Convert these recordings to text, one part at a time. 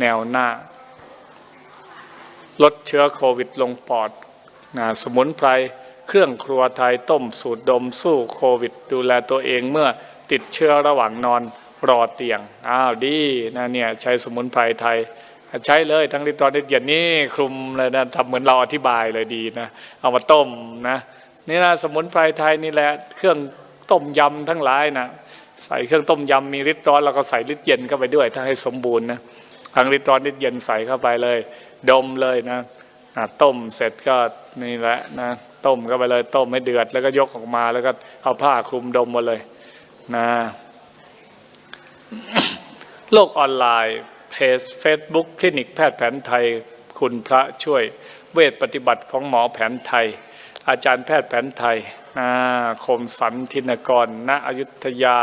แนวหน้า ลดเชื้อโควิดลงปอดนะสมุนไพรเครื่องครัวไทยต้มสูตรดมสู้โควิด ดูแลตัวเองเมื่อติดเชื้อระหว่างนอนรอเตียง อ้าวดีนะเนี่ยใช้สมุนไพรไทย ใช้เลยทั้งลิตรนิดเดียวนี่คลุมเลยนะทำเหมือนเราอธิบายเลยดีนะ เอามาต้มนะนี่นะสมุนไพรไทยนี่แหละเครื่องต้มยำทั้งหลายนะใส่เครื่องต้มยำมีลิตรร้อนแล้วก็ใส่ลิตรเย็นเข้าไปด้วยถ้าให้สมบูรณ์นะ ทั้งลิตรร้อนลิตรเย็นใส่เข้าไปเลย ดมเลยนะอะต้มเสร็จก็นี่แหละนะต้มเข้าไปเลยต้มให้เดือดแล้วก็ยกออกมาแล้วก็เอาผ้าคลุมดมมาเลยนะโลกออนไลน์เพจ Facebook คลินิกแพทย์แผนไทย คุณพระช่วยเวชปฏิบัติของหมอแผนไทย อาจารย์แพทย์แผนไทยนาคมสันทินกรณอยุธยา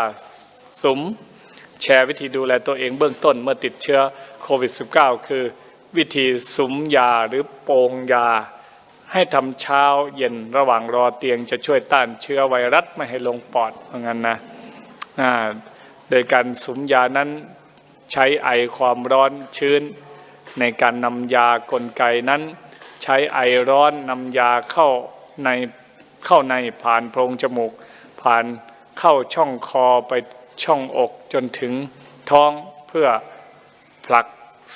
สมแชร์วิธีดูแลตัวเองเบื้องต้นเมื่อติดเชื้อ ควิด -19 คือวิธีสุมยาหรือโปงยา ให้ทำเช้าเย็นระหว่างรอเตียงจะช่วยต้านเชื้อไวรัสไม่ให้ลงปอดเพราะงั้นนะอ่าโดยการสุมยานั้นใช้ไอความร้อนชื้น ในการนำยากลไกนั้น ใช้ไอร้อนนำยาเข้าในเข้าในผ่านโพรงจมูก ผ่านเข้าช่องคอไปช่องอกจนถึงท้องเพื่อผลัก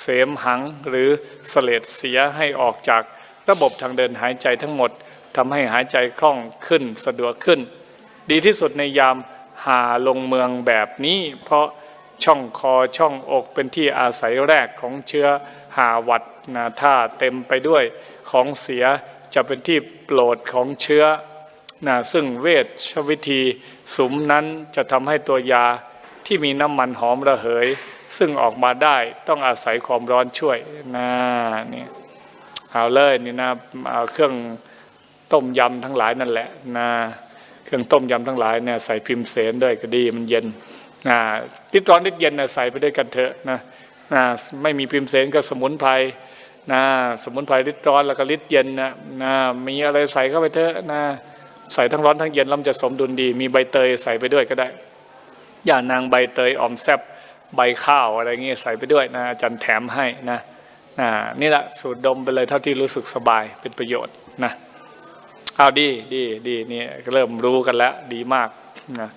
เสมหังหรือเสลดเสียให้ออกจากระบบทางเดินหายใจทั้งหมดทำให้หายใจคล่องขึ้นสะดวกขึ้น ดีที่สุดในยามหาลงเมืองแบบนี้ เพราะช่องคอช่องอกเป็นที่อาศัยแรกของเชื้อหาวัดนะถ้าเต็มไปด้วยของเสียจะเป็นที่โปรดของเชื้อนะซึ่งเวชวิธีสุมนั้นจะทำให้ตัวยาที่มีน้ำมันหอมระเหย ซึ่งออกมาได้ต้องอาศัยความร้อนช่วยนะนี่เอาเลยนี่นะเอาเครื่องต้มยำทั้งหลายนั่นแหละนะเครื่องต้มยำทั้งหลายเนี่ยใส่พิมพ์เสนด้วยก็ดีมันเย็นนะนิดร้อนนิดเย็นนะใส่ไปด้วยกันเถอะนะนะไม่มีพิมพ์เสนก็สมุนไพรนะสมุนไพรลิดร้อนแล้วก็ลิดเย็นนะนะมีอะไรใส่เข้าไปเถอะนะใส่ทั้งร้อนทั้งเย็นแล้วมันจะสมดุลดี มีใบเตยใส่ไปด้วยก็ได้ อย่านางใบเตยออมแซบ ใบข้าวอะไรเงี้ยใส่ไปด้วยนะอาจารย์แถมให้นะนะนี่แหละสูตรดมไปเลยเท่าที่รู้สึกสบายเป็นประโยชน์นะเอาดีดีดีนี่เริ่มรู้กันแล้วดีมากนะ